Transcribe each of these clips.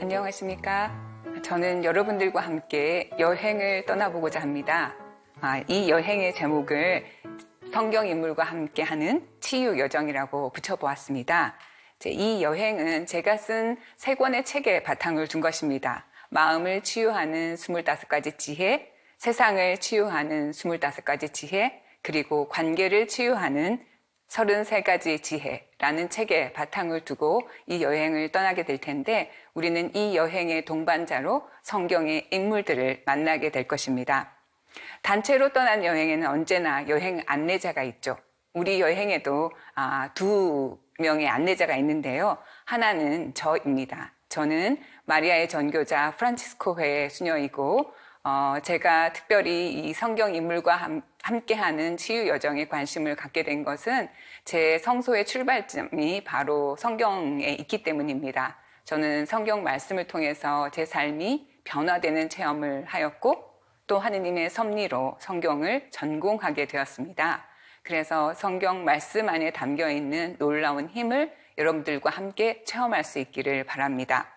안녕하십니까. 저는 여러분들과 함께 여행을 떠나보고자 합니다. 아, 이 여행의 제목을 성경 인물과 함께 하는 치유 여정이라고 붙여보았습니다. 이 여행은 제가 쓴 세 권의 책에 바탕을 둔 것입니다. 마음을 치유하는 25가지 지혜, 세상을 치유하는 25가지 지혜, 그리고 관계를 치유하는 33가지 지혜라는 책에 바탕을 두고 이 여행을 떠나게 될 텐데 우리는 이 여행의 동반자로 성경의 인물들을 만나게 될 것입니다. 단체로 떠난 여행에는 언제나 여행 안내자가 있죠. 우리 여행에도 아, 두 명의 안내자가 있는데요. 하나는 저입니다. 저는 마리아의 전교자 프란치스코 회의 수녀이고 어, 제가 특별히 이 성경 인물과 함, 함께하는 치유 여정에 관심을 갖게 된 것은 제 성소의 출발점이 바로 성경에 있기 때문입니다. 저는 성경 말씀을 통해서 제 삶이 변화되는 체험을 하였고 또 하느님의 섭리로 성경을 전공하게 되었습니다. 그래서 성경 말씀 안에 담겨 있는 놀라운 힘을 여러분들과 함께 체험할 수 있기를 바랍니다.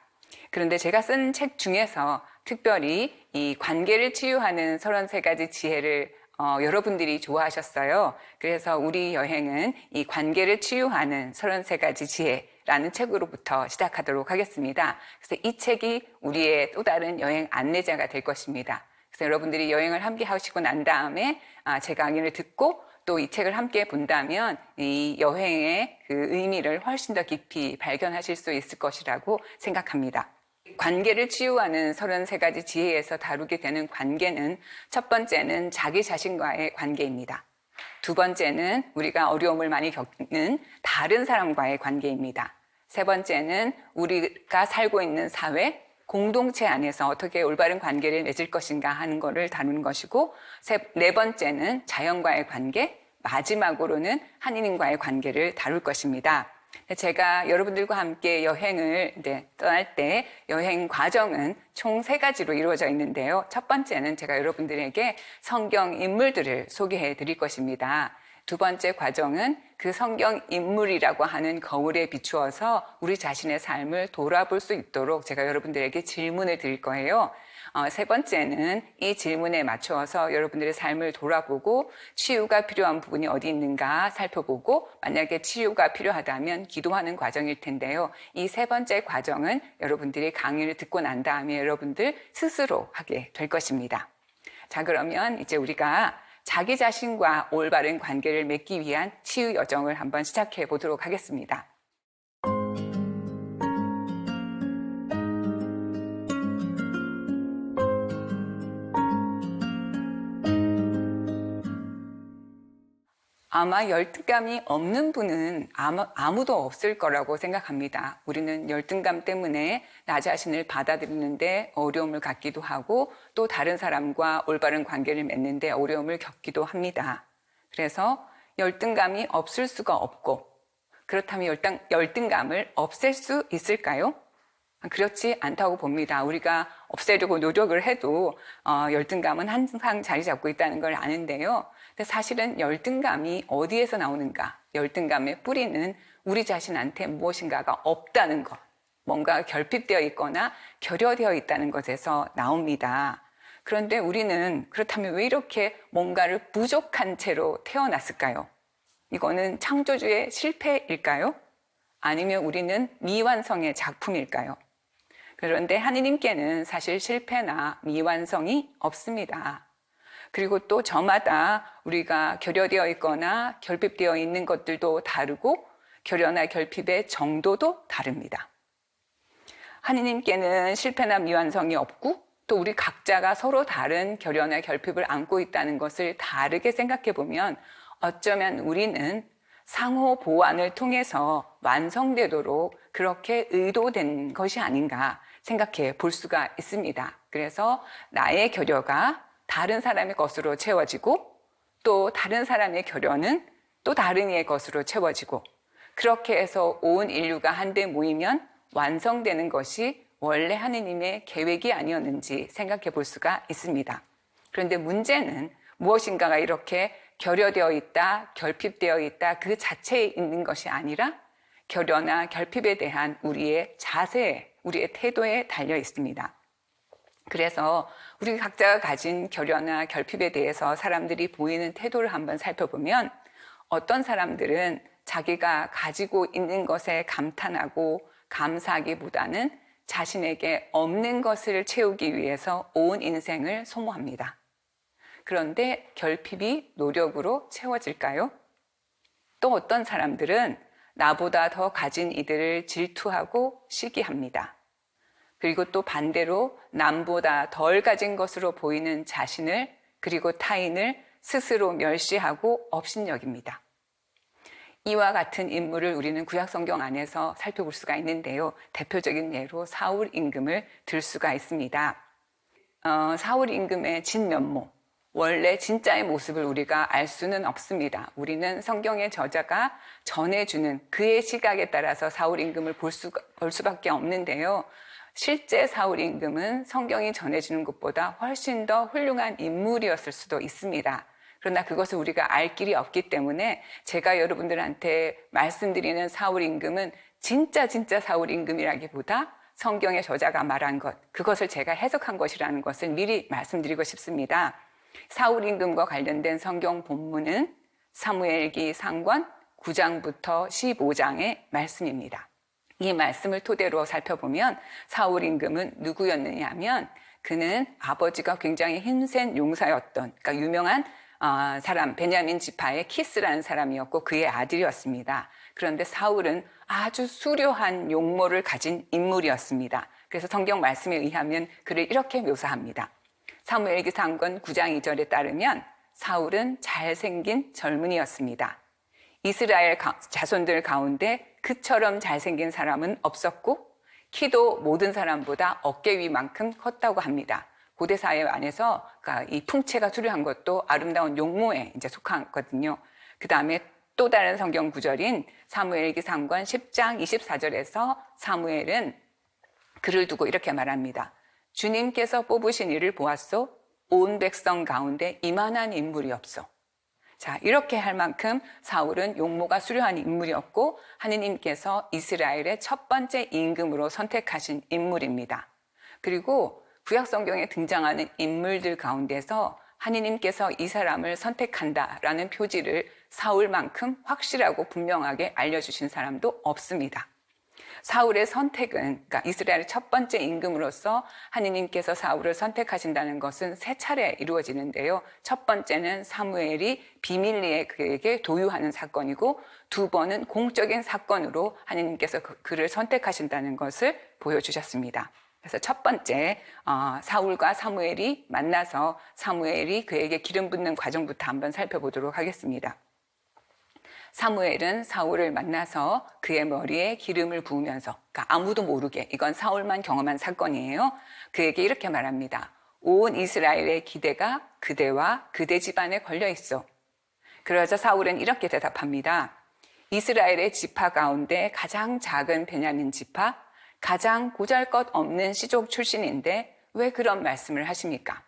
그런데 제가 쓴 책 중에서 특별히 이 관계를 치유하는 33가지 지혜를 어, 여러분들이 좋아하셨어요. 그래서 우리 여행은 이 관계를 치유하는 33가지 지혜라는 책으로부터 시작하도록 하겠습니다. 그래서 이 책이 우리의 또 다른 여행 안내자가 될 것입니다. 그래서 여러분들이 여행을 함께 하시고 난 다음에 아, 제 강의를 듣고 또 이 책을 함께 본다면 이 여행의 그 의미를 훨씬 더 깊이 발견하실 수 있을 것이라고 생각합니다. 관계를 치유하는 33가지 지혜에서 다루게 되는 관계는 첫 번째는 자기 자신과의 관계입니다. 두 번째는 우리가 어려움을 많이 겪는 다른 사람과의 관계입니다. 세 번째는 우리가 살고 있는 사회, 공동체 안에서 어떻게 올바른 관계를 맺을 것인가 하는 것을 다루는 것이고 네 번째는 자연과의 관계, 마지막으로는 하느님과의 관계를 다룰 것입니다. 제가 여러분들과 함께 여행을 떠날 때 여행 과정은 총 세 가지로 이루어져 있는데요. 첫 번째는 제가 여러분들에게 성경 인물들을 소개해 드릴 것입니다. 두 번째 과정은 그 성경 인물이라고 하는 거울에 비추어서 우리 자신의 삶을 돌아볼 수 있도록 제가 여러분들에게 질문을 드릴 거예요. 어, 세 번째는 이 질문에 맞추어서 여러분들의 삶을 돌아보고 치유가 필요한 부분이 어디 있는가 살펴보고 만약에 치유가 필요하다면 기도하는 과정일 텐데요. 이 세 번째 과정은 여러분들이 강의를 듣고 난 다음에 여러분들 스스로 하게 될 것입니다. 자, 그러면 이제 우리가 자기 자신과 올바른 관계를 맺기 위한 치유 여정을 한번 시작해 보도록 하겠습니다. 아마 열등감이 없는 분은 아무, 도 없을 거라고 생각합니다. 우리는 열등감 때문에 나 자신을 받아들이는데 어려움을 갖기도 하고 또 다른 사람과 올바른 관계를 맺는데 어려움을 겪기도 합니다. 그래서 열등감이 없을 수가 없고 그렇다면 열등, 열등감을 없앨 수 있을까요? 그렇지 않다고 봅니다. 우리가 없애려고 노력을 해도 어, 열등감은 항상 자리 잡고 있다는 걸 아는데요. 근데 사실은 열등감이 어디에서 나오는가? 열등감의 뿌리는 우리 자신한테 무엇인가가 없다는 것, 뭔가 결핍되어 있거나 결여되어 있다는 것에서 나옵니다. 그런데 우리는 그렇다면 왜 이렇게 뭔가를 부족한 채로 태어났을까요? 이거는 창조주의 실패일까요? 아니면 우리는 미완성의 작품일까요? 그런데 하느님께는 사실 실패나 미완성이 없습니다. 그리고 또 저마다 우리가 결여되어 있거나 결핍되어 있는 것들도 다르고 결여나 결핍의 정도도 다릅니다. 하느님께는 실패나 미완성이 없고 또 우리 각자가 서로 다른 결여나 결핍을 안고 있다는 것을 다르게 생각해 보면 어쩌면 우리는 상호 보완을 통해서 완성되도록 그렇게 의도된 것이 아닌가 생각해 볼 수가 있습니다. 그래서 나의 결여가 다른 사람의 것으로 채워지고 또 다른 사람의 결여는 또 다른 이의 것으로 채워지고 그렇게 해서 온 인류가 한데 모이면 완성되는 것이 원래 하느님의 계획이 아니었는지 생각해 볼 수가 있습니다. 그런데 문제는 무엇인가가 이렇게 결여되어 있다, 결핍되어 있다 그 자체에 있는 것이 아니라 결여나 결핍에 대한 우리의 자세에 우리의 태도에 달려 있습니다. 그래서 우리 각자가 가진 결여나 결핍에 대해서 사람들이 보이는 태도를 한번 살펴보면 어떤 사람들은 자기가 가지고 있는 것에 감탄하고 감사하기보다는 자신에게 없는 것을 채우기 위해서 온 인생을 소모합니다. 그런데 결핍이 노력으로 채워질까요? 또 어떤 사람들은 나보다 더 가진 이들을 질투하고 시기합니다. 그리고 또 반대로 남보다 덜 가진 것으로 보이는 자신을 그리고 타인을 스스로 멸시하고 업신여깁니다. 이와 같은 인물을 우리는 구약 성경 안에서 살펴볼 수가 있는데요. 대표적인 예로 사울 임금을 들 수가 있습니다. 어, 사울 임금의 진면모, 원래 진짜의 모습을 우리가 알 수는 없습니다. 우리는 성경의 저자가 전해주는 그의 시각에 따라서 사울 임금을 볼, 수, 볼 수밖에 없는데요. 실제 사울 임금은 성경이 전해주는 것보다 훨씬 더 훌륭한 인물이었을 수도 있습니다. 그러나 그것을 우리가 알 길이 없기 때문에 제가 여러분들한테 말씀드리는 사울 임금은 진짜 진짜 사울 임금이라기보다 성경의 저자가 말한 것, 그것을 제가 해석한 것이라는 것을 미리 말씀드리고 싶습니다. 사울 임금과 관련된 성경 본문은 사무엘기 상권 9장부터 15장의 말씀입니다. 이 말씀을 토대로 살펴보면 사울 임금은 누구였느냐 하면 그는 아버지가 굉장히 힘센 용사였던 그러니까 유명한 어, 사람 베냐민 지파의 키스라는 사람이었고 그의 아들이었습니다. 그런데 사울은 아주 수려한 용모를 가진 인물이었습니다. 그래서 성경 말씀에 의하면 그를 이렇게 묘사합니다. 사무엘기 상권 9장 2절에 따르면 사울은 잘생긴 젊은이였습니다. 이스라엘 자손들 가운데 그처럼 잘생긴 사람은 없었고 키도 모든 사람보다 어깨 위만큼 컸다고 합니다. 고대 사회 안에서 그러니까 이 풍채가 수려한 것도 아름다운 용모에 이제 속하거든요. 그 다음에 또 다른 성경 구절인 사무엘기 상관 10장 24절에서 사무엘은 그를 두고 이렇게 말합니다. 주님께서 뽑으신 이를 보았소. 온 백성 가운데 이만한 인물이 없어. 자, 이렇게 할 만큼 사울은 용모가 수려한 인물이었고 하느님께서 이스라엘의 첫 번째 임금으로 선택하신 인물입니다. 그리고 구약 성경에 등장하는 인물들 가운데서 하느님께서 이 사람을 선택한다라는 표지를 사울만큼 확실하고 분명하게 알려주신 사람도 없습니다. 사울의 선택은 그러니까 이스라엘의 첫 번째 임금으로서 하느님께서 사울을 선택하신다는 것은 세 차례 이루어지는데요. 첫 번째는 사무엘이 비밀리에 그에게 도유하는 사건이고 두 번은 공적인 사건으로 하느님께서 그, 그를 선택하신다는 것을 보여주셨습니다. 그래서 첫 번째 어, 사울과 사무엘이 만나서 사무엘이 그에게 기름 붓는 과정부터 한번 살펴보도록 하겠습니다. 사무엘은 사울을 만나서 그의 머리에 기름을 부으면서 그러니까 아무도 모르게 이건 사울만 경험한 사건이에요. 그에게 이렇게 말합니다. 온 이스라엘의 기대가 그대와 그대 집안에 걸려 있어. 그러자 사울은 이렇게 대답합니다. 이스라엘의 지파 가운데 가장 작은 베냐민 지파, 가장 고잘것 없는 시족 출신인데 왜 그런 말씀을 하십니까?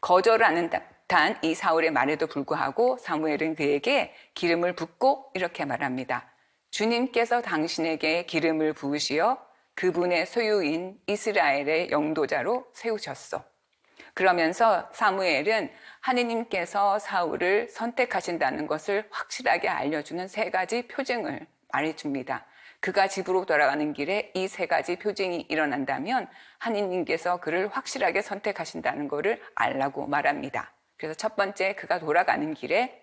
거절하는 듯한 이 사울의 말에도 불구하고 사무엘은 그에게 기름을 붓고 이렇게 말합니다. 주님께서 당신에게 기름을 부으시어 그분의 소유인 이스라엘의 영도자로 세우셨어. 그러면서 사무엘은 하느님께서 사울을 선택하신다는 것을 확실하게 알려주는 세 가지 표징을 말해줍니다. 그가 집으로 돌아가는 길에 이 세 가지 표징이 일어난다면 하느님께서 그를 확실하게 선택하신다는 것을 알라고 말합니다. 그래서 첫 번째 그가 돌아가는 길에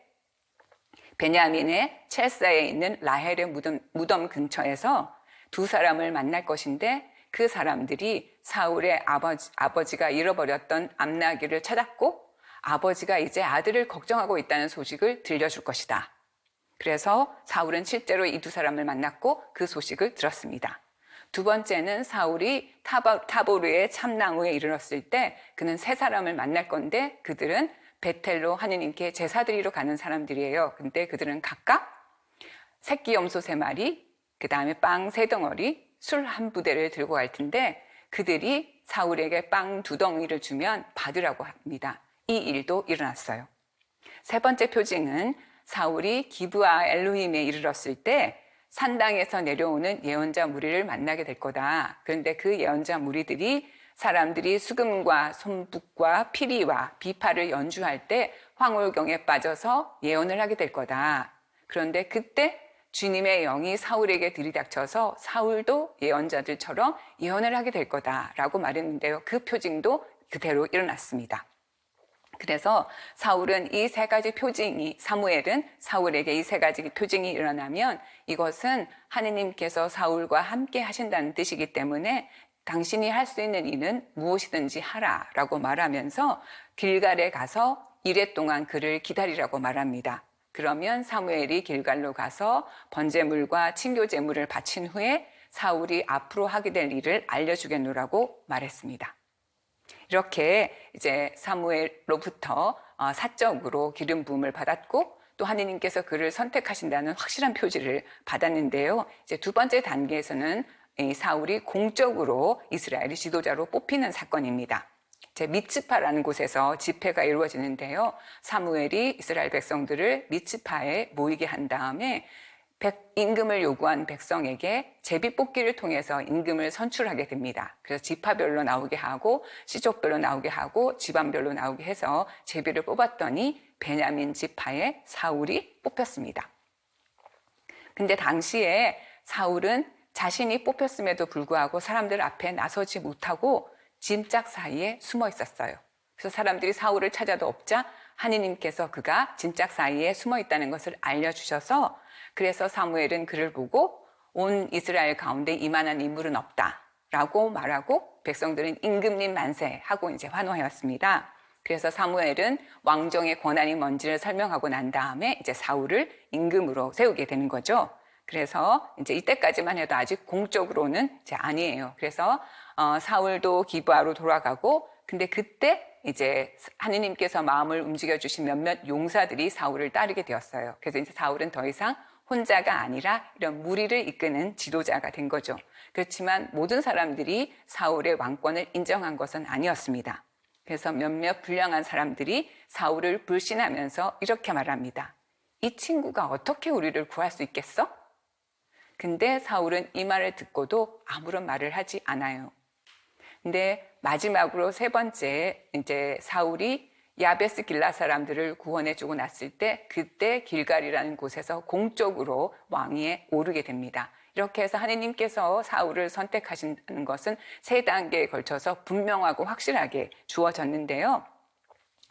베냐민의 첼사에 있는 라헬의 무덤, 무덤 근처에서 두 사람을 만날 것인데 그 사람들이 사울의 아버지, 아버지가 잃어버렸던 암나기를 찾았고 아버지가 이제 아들을 걱정하고 있다는 소식을 들려줄 것이다. 그래서 사울은 실제로 이 두 사람을 만났고 그 소식을 들었습니다. 두 번째는 사울이 타보, 르의 참나무에 이르렀을 때 그는 세 사람을 만날 건데 그들은 베텔로 하느님께 제사드리러 가는 사람들이에요. 근데 그들은 각각 새끼 염소 세 마리, 그 다음에 빵 세 덩어리, 술 한 부대를 들고 갈 텐데 그들이 사울에게 빵 두 덩이를 주면 받으라고 합니다. 이 일도 일어났어요. 세 번째 표징은 사울이 기브아 엘로힘에 이르렀을 때 산당에서 내려오는 예언자 무리를 만나게 될 거다. 그런데 그 예언자 무리들이 사람들이 수금과 손북과 피리와 비파를 연주할 때 황홀경에 빠져서 예언을 하게 될 거다. 그런데 그때 주님의 영이 사울에게 들이닥쳐서 사울도 예언자들처럼 예언을 하게 될 거다라고 말했는데요. 그 표징도 그대로 일어났습니다. 그래서 사울은 이 세 가지 표징이 사무엘은 사울에게 이 세 가지 표징이 일어나면 이것은 하느님께서 사울과 함께 하신다는 뜻이기 때문에 당신이 할 수 있는 일은 무엇이든지 하라 라고 말하면서 길갈에 가서 이래 동안 그를 기다리라고 말합니다. 그러면 사무엘이 길갈로 가서 번제물과 친교 제물을 바친 후에 사울이 앞으로 하게 될 일을 알려주겠노라고 말했습니다. 이렇게 이제 사무엘로부터 어, 사적으로 기름 부음을 받았고 또 하느님께서 그를 선택하신다는 확실한 표지를 받았는데요. 이제 두 번째 단계에서는 사울이 공적으로 이스라엘의 지도자로 뽑히는 사건입니다. 제 미츠파라는 곳에서 집회가 이루어지는데요. 사무엘이 이스라엘 백성들을 미츠파에 모이게 한 다음에 임금을 요구한 백성에게 제비 뽑기를 통해서 임금을 선출하게 됩니다. 그래서 지파별로 나오게 하고 시족별로 나오게 하고 집안별로 나오게 해서 제비를 뽑았더니 베냐민 지파의 사울이 뽑혔습니다. 근데 당시에 사울은 자신이 뽑혔음에도 불구하고 사람들 앞에 나서지 못하고 짐짝 사이에 숨어 있었어요. 그래서 사람들이 사울을 찾아도 없자 하느님께서 그가 짐짝 사이에 숨어 있다는 것을 알려주셔서 그래서 사무엘은 그를 보고 온 이스라엘 가운데 이만한 인물은 없다. 라고 말하고 백성들은 임금님 만세 하고 이제 환호하였습니다. 그래서 사무엘은 왕정의 권한이 뭔지를 설명하고 난 다음에 이제 사울을 임금으로 세우게 되는 거죠. 그래서 이제 이때까지만 해도 아직 공적으로는 이제 아니에요. 그래서 어, 사울도 기부하로 돌아가고 근데 그때 이제 하느님께서 마음을 움직여 주신 몇몇 용사들이 사울을 따르게 되었어요. 그래서 이제 사울은 더 이상 혼자가 아니라 이런 무리를 이끄는 지도자가 된 거죠. 그렇지만 모든 사람들이 사울의 왕권을 인정한 것은 아니었습니다. 그래서 몇몇 불량한 사람들이 사울을 불신하면서 이렇게 말합니다. 이 친구가 어떻게 우리를 구할 수 있겠어? 근데 사울은 이 말을 듣고도 아무런 말을 하지 않아요. 근데 마지막으로 세 번째 이제 사울이 야베스 길라 사람들을 구원해 주고 났을 때 그때 길갈이라는 곳에서 공적으로 왕위에 오르게 됩니다. 이렇게 해서 하느님께서 사울을 선택하신다는 것은 세 단계에 걸쳐서 분명하고 확실하게 주어졌는데요.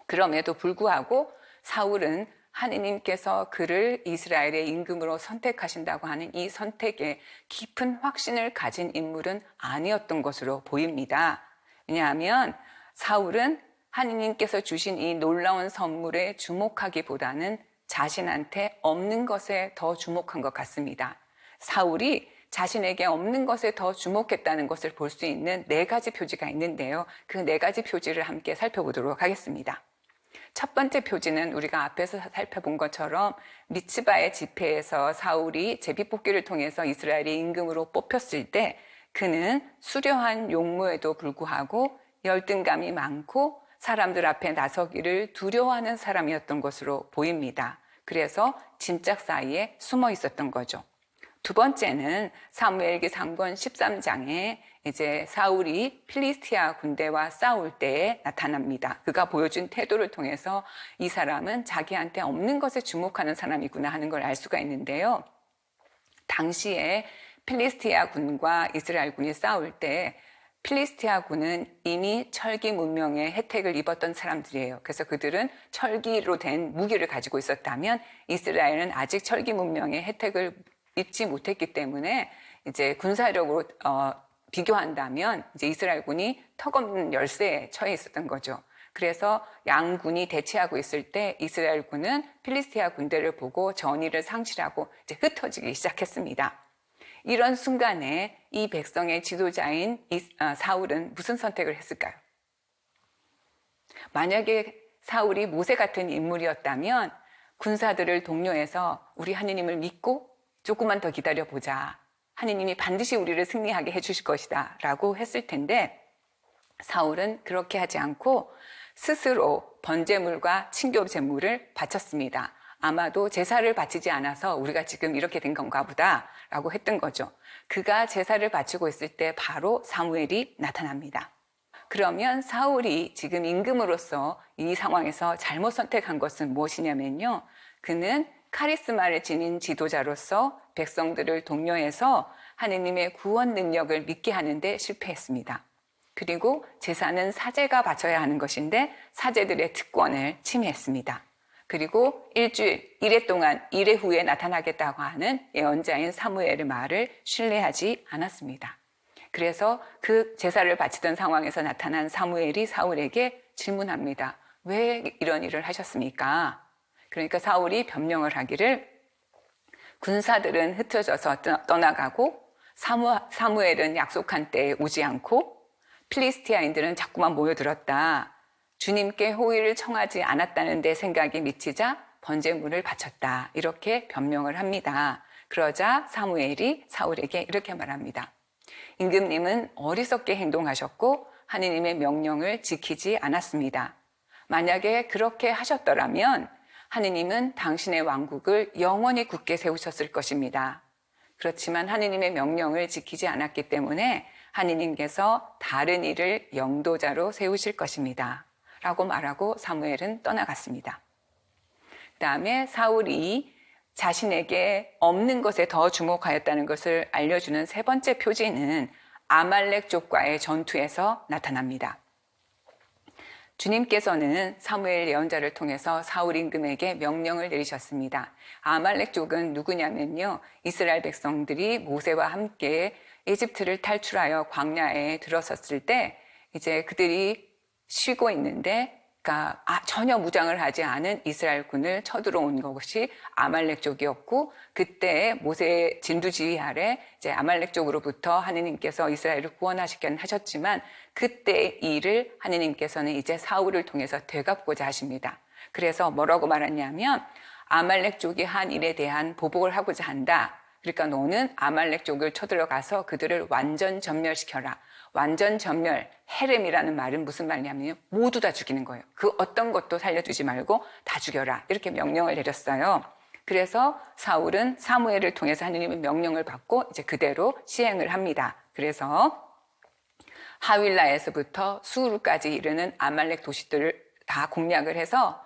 그럼에도 불구하고 사울은 하느님께서 그를 이스라엘의 임금으로 선택하신다고 하는 이 선택에 깊은 확신을 가진 인물은 아니었던 것으로 보입니다. 왜냐하면 사울은 하느님께서 주신 이 놀라운 선물에 주목하기보다는 자신한테 없는 것에 더 주목한 것 같습니다. 사울이 자신에게 없는 것에 더 주목했다는 것을 볼 수 있는 네 가지 표지가 있는데요. 그 네 가지 표지를 함께 살펴보도록 하겠습니다. 첫 번째 표지는 우리가 앞에서 살펴본 것처럼 미츠바의 집회에서 사울이 제비뽑기를 통해서 이스라엘의 임금으로 뽑혔을 때 그는 수려한 용무에도 불구하고 열등감이 많고 사람들 앞에 나서기를 두려워하는 사람이었던 것으로 보입니다. 그래서 짐짝 사이에 숨어 있었던 거죠. 두 번째는 사무엘기 3권 13장에 이제 사울이 필리스티아 군대와 싸울 때에 나타납니다. 그가 보여준 태도를 통해서 이 사람은 자기한테 없는 것에 주목하는 사람이구나 하는 걸 알 수가 있는데요. 당시에 필리스티아 군과 이스라엘 군이 싸울 때 필리스티아 군은 이미 철기 문명의 혜택을 입었던 사람들이에요. 그래서 그들은 철기로 된 무기를 가지고 있었다면 이스라엘은 아직 철기 문명의 혜택을 입지 못했기 때문에 이제 군사력으로 어, 비교한다면 이제 이스라엘군이 턱없는 열세에 처해 있었던 거죠. 그래서 양군이 대치하고 있을 때 이스라엘군은 필리스티아 군대를 보고 전의를 상실하고 이제 흩어지기 시작했습니다. 이런 순간에 이 백성의 지도자인 아, 사울은 무슨 선택을 했을까요? 만약에 사울이 모세 같은 인물이었다면 군사들을 동료해서 우리 하느님을 믿고 조금만 더 기다려 보자. 하느님이 반드시 우리를 승리하게 해주실 것이다. 라고 했을 텐데, 사울은 그렇게 하지 않고 스스로 번제물과 친교 제물을 바쳤습니다. 아마도 제사를 바치지 않아서 우리가 지금 이렇게 된 건가 보다 라고 했던 거죠. 그가 제사를 바치고 있을 때 바로 사무엘이 나타납니다. 그러면 사울이 지금 임금으로서 이 상황에서 잘못 선택한 것은 무엇이냐면요. 그는 카리스마를 지닌 지도자로서 백성들을 독려해서 하느님의 구원 능력을 믿게 하는데 실패했습니다. 그리고 제사는 사제가 바쳐야 하는 것인데 사제들의 특권을 침해했습니다. 그리고 일주일, 일해 동안 일해 후에 나타나겠다고 하는 예언자인 사무엘의 말을 신뢰하지 않았습니다. 그래서 그 제사를 바치던 상황에서 나타난 사무엘이 사울에게 질문합니다. 왜 이런 일을 하셨습니까? 그러니까 사울이 변명을 하기를 군사들은 흩어져서 떠나가고 사무, 사무엘은 약속한 때에 오지 않고 필리스티아인들은 자꾸만 모여들었다. 주님께 호의를 청하지 않았다는 데 생각이 미치자 번제물을 바쳤다. 이렇게 변명을 합니다. 그러자 사무엘이 사울에게 이렇게 말합니다. 임금님은 어리석게 행동하셨고 하느님의 명령을 지키지 않았습니다. 만약에 그렇게 하셨더라면 하느님은 당신의 왕국을 영원히 굳게 세우셨을 것입니다. 그렇지만 하느님의 명령을 지키지 않았기 때문에 하느님께서 다른 일을 영도자로 세우실 것입니다. 라고 말하고 사무엘은 떠나갔습니다. 그 다음에 사울이 자신에게 없는 것에 더 주목하였다는 것을 알려주는 세 번째 표지는 아말렉 족과의 전투에서 나타납니다. 주님께서는 사무엘 예언자를 통해서 사울 임금에게 명령을 내리셨습니다. 아말렉 족은 누구냐면요. 이스라엘 백성들이 모세와 함께 이집트를 탈출하여 광야에 들어섰을 때 이제 그들이 쉬고 있는데 그러니까 아, 전혀 무장을 하지 않은 이스라엘군을 쳐들어온 것이 아말렉 족이었고 그때 모세의 진두지휘 아래 이제 아말렉 족으로부터 하느님께서 이스라엘을 구원하시긴 하셨지만 그때 일을 하느님께서는 이제 사울을 통해서 되갚고자 하십니다. 그래서 뭐라고 말하냐면 아말렉 족이 한 일에 대한 보복을 하고자 한다. 그러니까 너는 아말렉 족을 쳐들어가서 그들을 완전 전멸시켜라. 완전 전멸, 헤렘이라는 말은 무슨 말이냐면 모두 다 죽이는 거예요. 그 어떤 것도 살려두지 말고 다 죽여라. 이렇게 명령을 내렸어요. 그래서 사울은 사무엘을 통해서 하느님의 명령을 받고 이제 그대로 시행을 합니다. 그래서 하윌라에서부터 수르까지 이르는 아말렉 도시들을 다 공략을 해서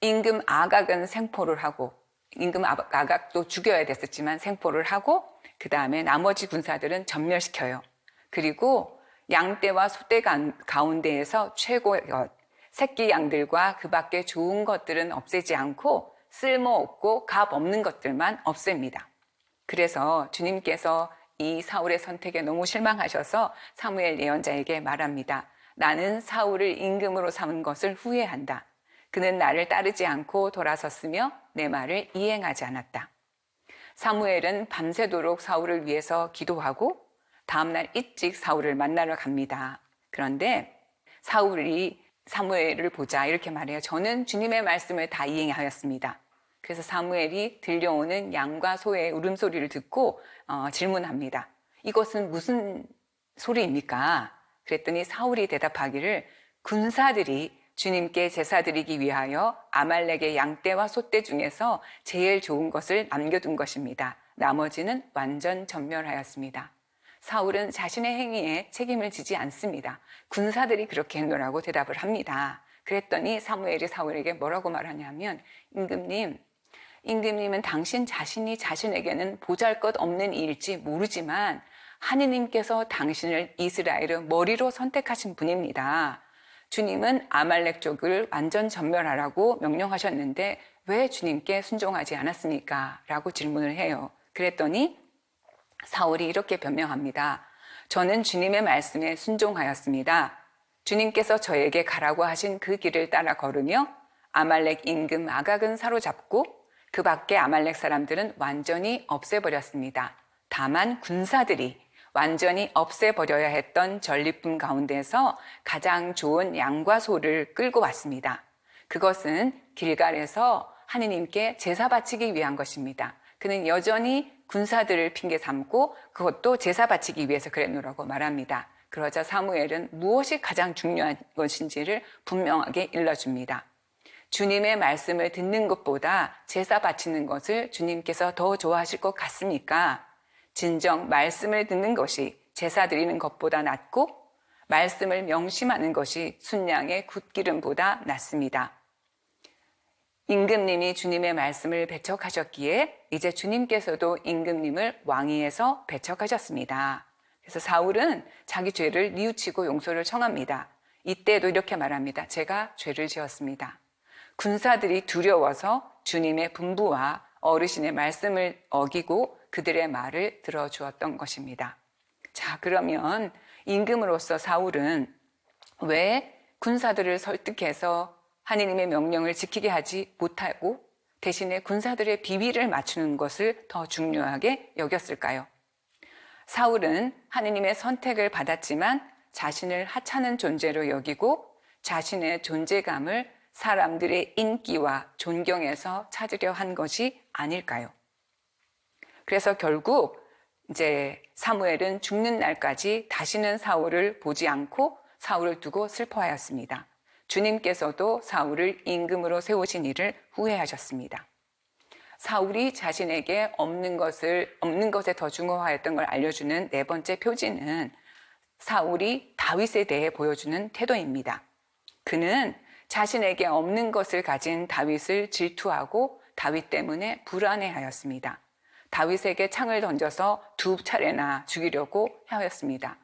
임금 아각은 생포를 하고 임금 아각도 죽여야 됐었지만 생포를 하고 그 다음에 나머지 군사들은 전멸시켜요. 그리고 양떼와 소떼 가운데에서 최고의 것, 새끼 양들과 그 밖에 좋은 것들은 없애지 않고 쓸모없고 값 없는 것들만 없앱니다. 그래서 주님께서 이 사울의 선택에 너무 실망하셔서 사무엘 예언자에게 말합니다. 나는 사울을 임금으로 삼은 것을 후회한다. 그는 나를 따르지 않고 돌아섰으며 내 말을 이행하지 않았다. 사무엘은 밤새도록 사울을 위해서 기도하고 다음날 일찍 사울을 만나러 갑니다. 그런데 사울이 사무엘을 보자 이렇게 말해요. 저는 주님의 말씀을 다 이행하였습니다. 그래서 사무엘이 들려오는 양과 소의 울음소리를 듣고 어, 질문합니다. 이것은 무슨 소리입니까? 그랬더니 사울이 대답하기를 군사들이 주님께 제사 드리기 위하여 아말렉의 양떼와 소떼 중에서 제일 좋은 것을 남겨둔 것입니다. 나머지는 완전 전멸하였습니다. 사울은 자신의 행위에 책임을 지지 않습니다. 군사들이 그렇게 했노라고 대답을 합니다. 그랬더니 사무엘이 사울에게 뭐라고 말하냐면 임금님, 임금님은 당신 자신이 자신에게는 보잘 것 없는 일일지 모르지만 하느님께서 당신을 이스라엘의 머리로 선택하신 분입니다. 주님은 아말렉 족을 완전 전멸하라고 명령하셨는데 왜 주님께 순종하지 않았습니까? 라고 질문을 해요. 그랬더니 사울이 이렇게 변명합니다. 저는 주님의 말씀에 순종하였습니다. 주님께서 저에게 가라고 하신 그 길을 따라 걸으며 아말렉 임금 아각은 사로잡고 그 밖에 아말렉 사람들은 완전히 없애버렸습니다. 다만 군사들이 완전히 없애버려야 했던 전리품 가운데서 가장 좋은 양과 소를 끌고 왔습니다. 그것은 길갈에서 하느님께 제사 바치기 위한 것입니다. 그는 여전히 군사들을 핑계 삼고 그것도 제사 바치기 위해서 그랬노라고 말합니다. 그러자 사무엘은 무엇이 가장 중요한 것인지를 분명하게 일러줍니다. 주님의 말씀을 듣는 것보다 제사 바치는 것을 주님께서 더 좋아하실 것 같습니까? 진정 말씀을 듣는 것이 제사 드리는 것보다 낫고 말씀을 명심하는 것이 순양의 굿기름보다 낫습니다. 임금님이 주님의 말씀을 배척하셨기에 이제 주님께서도 임금님을 왕위에서 배척하셨습니다. 그래서 사울은 자기 죄를 뉘우치고 용서를 청합니다. 이때도 이렇게 말합니다. 제가 죄를 지었습니다. 군사들이 두려워서 주님의 분부와 어르신의 말씀을 어기고 그들의 말을 들어주었던 것입니다. 자, 그러면 임금으로서 사울은 왜 군사들을 설득해서 하느님의 명령을 지키게 하지 못하고 대신에 군사들의 비위를 맞추는 것을 더 중요하게 여겼을까요? 사울은 하느님의 선택을 받았지만 자신을 하찮은 존재로 여기고 자신의 존재감을 사람들의 인기와 존경에서 찾으려 한 것이 아닐까요? 그래서 결국 이제 사무엘은 죽는 날까지 다시는 사울을 보지 않고 사울을 두고 슬퍼하였습니다. 주님께서도 사울을 임금으로 세우신 일을 후회하셨습니다. 사울이 자신에게 없는 것을 없는 것에 더 중요하였던 걸 알려주는 네 번째 표지는 사울이 다윗에 대해 보여주는 태도입니다. 그는 자신에게 없는 것을 가진 다윗을 질투하고 다윗 때문에 불안해하였습니다. 다윗에게 창을 던져서 두 차례나 죽이려고 하였습니다.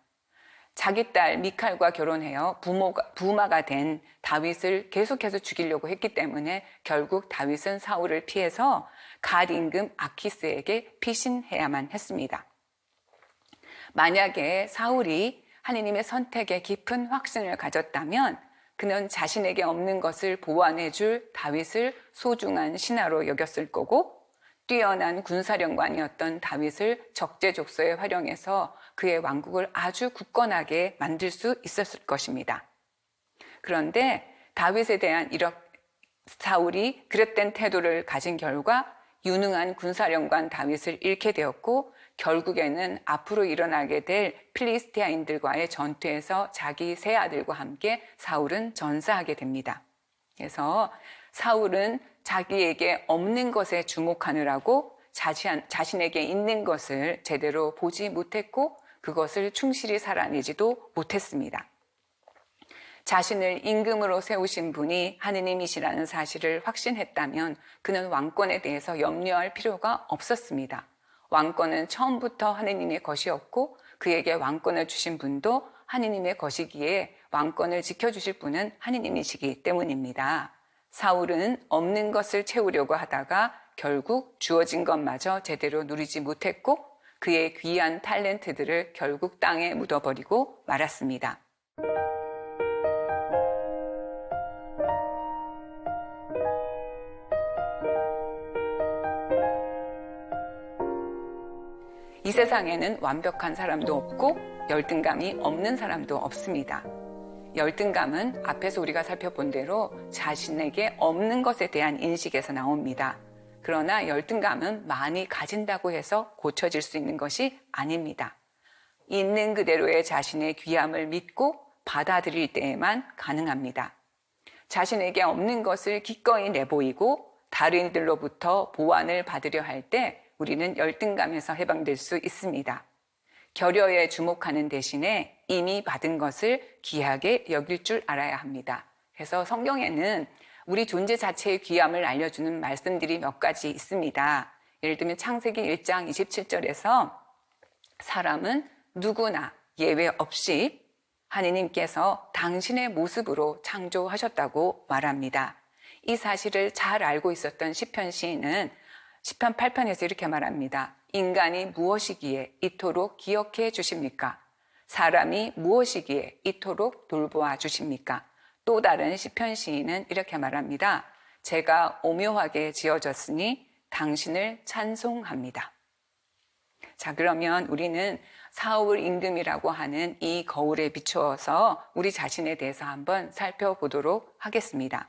자기 딸 미칼과 결혼하여 부모가, 부마가 된 다윗을 계속해서 죽이려고 했기 때문에 결국 다윗은 사울을 피해서 갓 임금 아키스에게 피신해야만 했습니다. 만약에 사울이 하느님의 선택에 깊은 확신을 가졌다면 그는 자신에게 없는 것을 보완해 줄 다윗을 소중한 신하로 여겼을 거고 뛰어난 군사령관이었던 다윗을 적재적소에 활용해서 그의 왕국을 아주 굳건하게 만들 수 있었을 것입니다. 그런데 다윗에 대한 이렇게 사울이 그릇된 태도를 가진 결과 유능한 군사령관 다윗을 잃게 되었고 결국에는 앞으로 일어나게 될 필리스티아인들과의 전투에서 자기 세 아들과 함께 사울은 전사하게 됩니다. 그래서 사울은 자기에게 없는 것에 주목하느라고 자신에게 있는 것을 제대로 보지 못했고 그것을 충실히 살아내지도 못했습니다. 자신을 임금으로 세우신 분이 하느님이시라는 사실을 확신했다면 그는 왕권에 대해서 염려할 필요가 없었습니다. 왕권은 처음부터 하느님의 것이었고 그에게 왕권을 주신 분도 하느님의 것이기에 왕권을 지켜주실 분은 하느님이시기 때문입니다. 사울은 없는 것을 채우려고 하다가 결국 주어진 것마저 제대로 누리지 못했고 그의 귀한 탤런트들을 결국 땅에 묻어버리고 말았습니다. 이 세상에는 완벽한 사람도 없고 열등감이 없는 사람도 없습니다. 열등감은 앞에서 우리가 살펴본 대로 자신에게 없는 것에 대한 인식에서 나옵니다. 그러나 열등감은 많이 가진다고 해서 고쳐질 수 있는 것이 아닙니다. 있는 그대로의 자신의 귀함을 믿고 받아들일 때에만 가능합니다. 자신에게 없는 것을 기꺼이 내보이고 다른 이들로부터 보완을 받으려 할 때 우리는 열등감에서 해방될 수 있습니다. 결여에 주목하는 대신에 이미 받은 것을 귀하게 여길 줄 알아야 합니다. 그래서 성경에는 우리 존재 자체의 귀함을 알려주는 말씀들이 몇 가지 있습니다. 예를 들면 창세기 1장 27절에서 사람은 누구나 예외 없이 하느님께서 당신의 모습으로 창조하셨다고 말합니다. 이 사실을 잘 알고 있었던 시편 시인은 시편 8편에서 이렇게 말합니다. 인간이 무엇이기에 이토록 기억해 주십니까? 사람이 무엇이기에 이토록 돌보아 주십니까? 또 다른 시편 시인은 이렇게 말합니다. 제가 오묘하게 지어졌으니 당신을 찬송합니다. 자, 그러면 우리는 사울 임금이라고 하는 이 거울에 비추어서 우리 자신에 대해서 한번 살펴보도록 하겠습니다.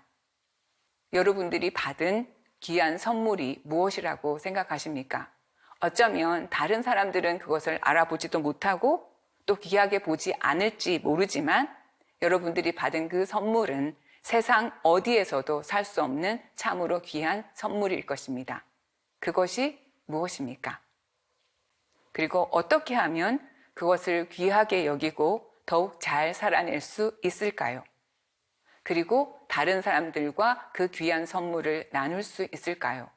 여러분들이 받은 귀한 선물이 무엇이라고 생각하십니까? 어쩌면 다른 사람들은 그것을 알아보지도 못하고 또 귀하게 보지 않을지 모르지만 여러분들이 받은 그 선물은 세상 어디에서도 살 수 없는 참으로 귀한 선물일 것입니다. 그것이 무엇입니까? 그리고 어떻게 하면 그것을 귀하게 여기고 더욱 잘 살아낼 수 있을까요? 그리고 다른 사람들과 그 귀한 선물을 나눌 수 있을까요?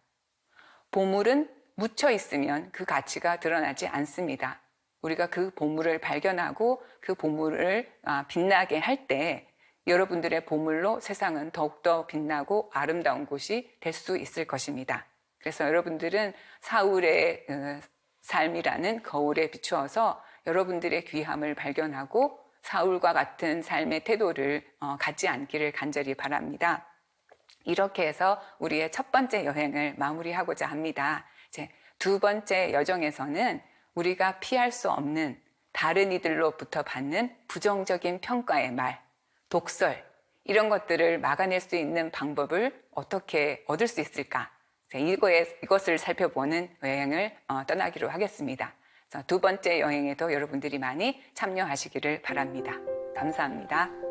보물은 묻혀 있으면 그 가치가 드러나지 않습니다. 우리가 그 보물을 발견하고 그 보물을 아, 빛나게 할 때 여러분들의 보물로 세상은 더욱더 빛나고 아름다운 곳이 될 수 있을 것입니다. 그래서 여러분들은 사울의 어, 삶이라는 거울에 비추어서 여러분들의 귀함을 발견하고 사울과 같은 삶의 태도를 어, 갖지 않기를 간절히 바랍니다. 이렇게 해서 우리의 첫 번째 여행을 마무리하고자 합니다. 이제 두 번째 여정에서는 우리가 피할 수 없는 다른 이들로부터 받는 부정적인 평가의 말, 독설, 이런 것들을 막아낼 수 있는 방법을 어떻게 얻을 수 있을까? 이거에, 이것을 살펴보는 여행을 어, 떠나기로 하겠습니다. 두 번째 여행에도 여러분들이 많이 참여하시기를 바랍니다. 감사합니다.